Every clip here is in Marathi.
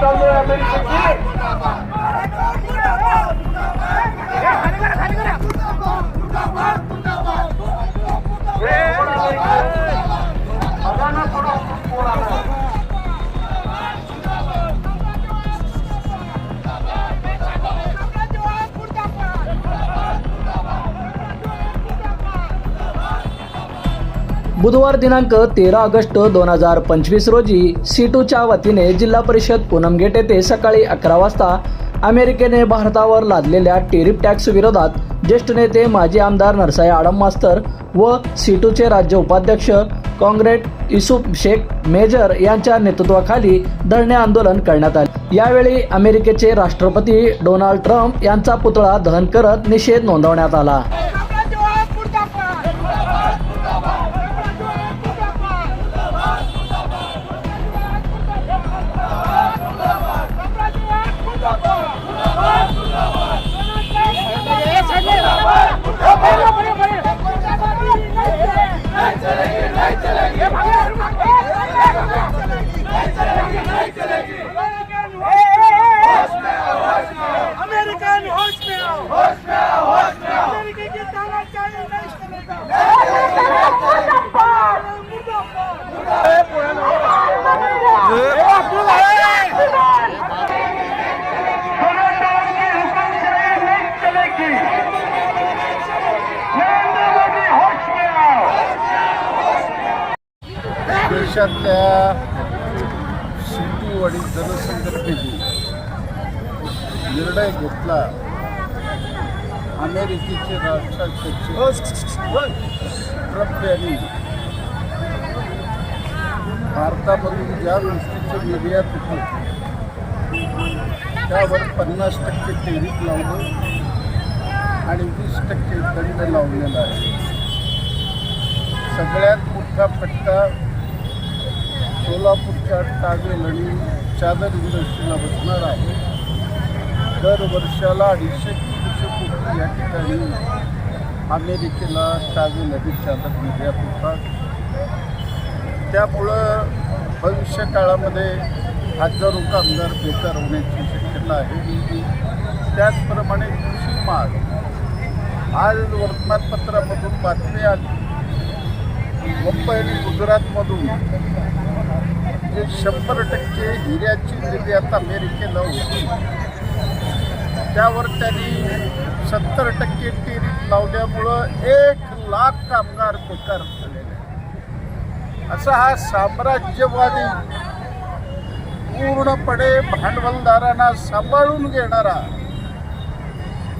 Yeah. बुधवार दिनांक तेरा ऑगस्ट दोन हजार पंचवीस रोजी सीटूच्या वतीने जिल्हा परिषद पूनमगेट येथे सकाळी अकरा वाजता अमेरिकेने भारतावर लादलेल्या टेरिफ टॅक्स विरोधात ज्येष्ठ नेते माजी आमदार नरसाई आडम मास्तर व सीटूचे राज्य उपाध्यक्ष काँग्रेट युसुफ शेख मेजर यांच्या नेतृत्वाखाली धरणे आंदोलन करण्यात आले. यावेळी अमेरिकेचे राष्ट्रपती डोनाल्ड ट्रम्प यांचा पुतळा दहन करत निषेध नोंदवण्यात आला. देशातल्या सिंधू आणि जनसंघटनेने निर्णय घेतला. अमेरिकेचे राष्ट्राध्यक्ष ट्रम्प यांनी भारतामधून ज्या गोष्टीचं निर्यात होतं त्यावर पन्नास टक्के टेरिफ लावलं आणि वीस टक्के दंड लावलेला आहे. सगळ्यात मोठा फटका सोलापूरच्या टावेल आणि चादर इंडस्ट्रीला बसणार आहे. दर वर्षाला अडीचशे या ठिकाणी अमेरिकेला टावेल नदी चालत निर्यात होतात त्यामुळं भविष्य काळामध्ये हजारो कामगार बेकार होण्याची शक्यता आहे. त्याचप्रमाणे कृषी माल. आज वर्तमानपत्रामधून बातमी आली मुंबई आणि गुजरातमधून जे शंभर टक्के हिऱ्याची निर्यात अमेरिकेला होती त्यावर त्यांनी सत्तर टक्के टेरिफ लावल्यामुळं एक लाख कामगार बेकार झालेले असा हा साम्राज्यवादी पूर्णपणे भांडवलदारांना सांभाळून घेणारा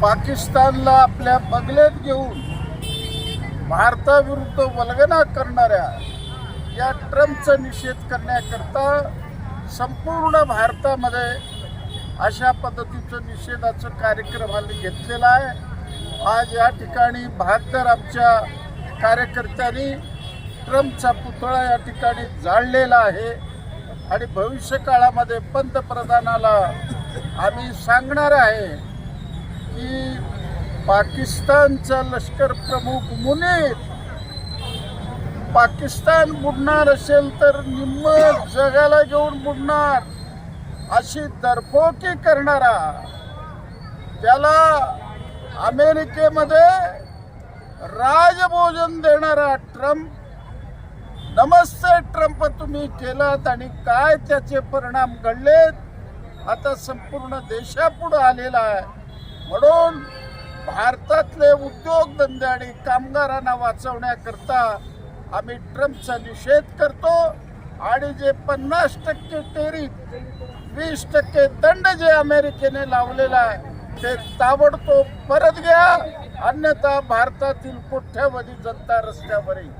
पाकिस्तानला आपल्या बगलेत घेऊन भारताविरुद्ध वल्गना करणाऱ्या या ट्रम्पचा निषेध करण्याकरता संपूर्ण भारतामध्ये अशा पद्धतीचं निषेधाचं कार्यक्रम आम्ही घेतलेला आहे. आज या ठिकाणी बहात्तर आमच्या कार्यकर्त्यांनी ट्रम्पचा पुतळा या ठिकाणी जाळलेला आहे. आणि भविष्य काळामध्ये पंतप्रधानाला आम्ही सांगणार आहे की पाकिस्तानचा लष्कर प्रमुख मुने पाकिस्तान बुडणार असेल तर निम्म जगाला घेऊन बुडणार. अशी दरफोकी करणारा त्याला अमेरिकेमध्ये राजभोजन देणारा ट्रम्प नमस्ते ट्रम्प तुम्ही केलात आणि काय त्याचे परिणाम घडलेत आता संपूर्ण देशापुढं आलेला आहे. म्हणून भारतातले उद्योगधंदे आणि कामगारांना वाचवण्याकरता आम्ही ट्रम्पचा निषेध करतो आणि जे पन्नास टक्के टेरिफ वीस टक्के दंड जे अमेरिकेने लावलेला आहे ते ताबडतोब परत घ्या. अन्यथा भारतातील कोठ्यावधी जनता रस्त्यावर येईल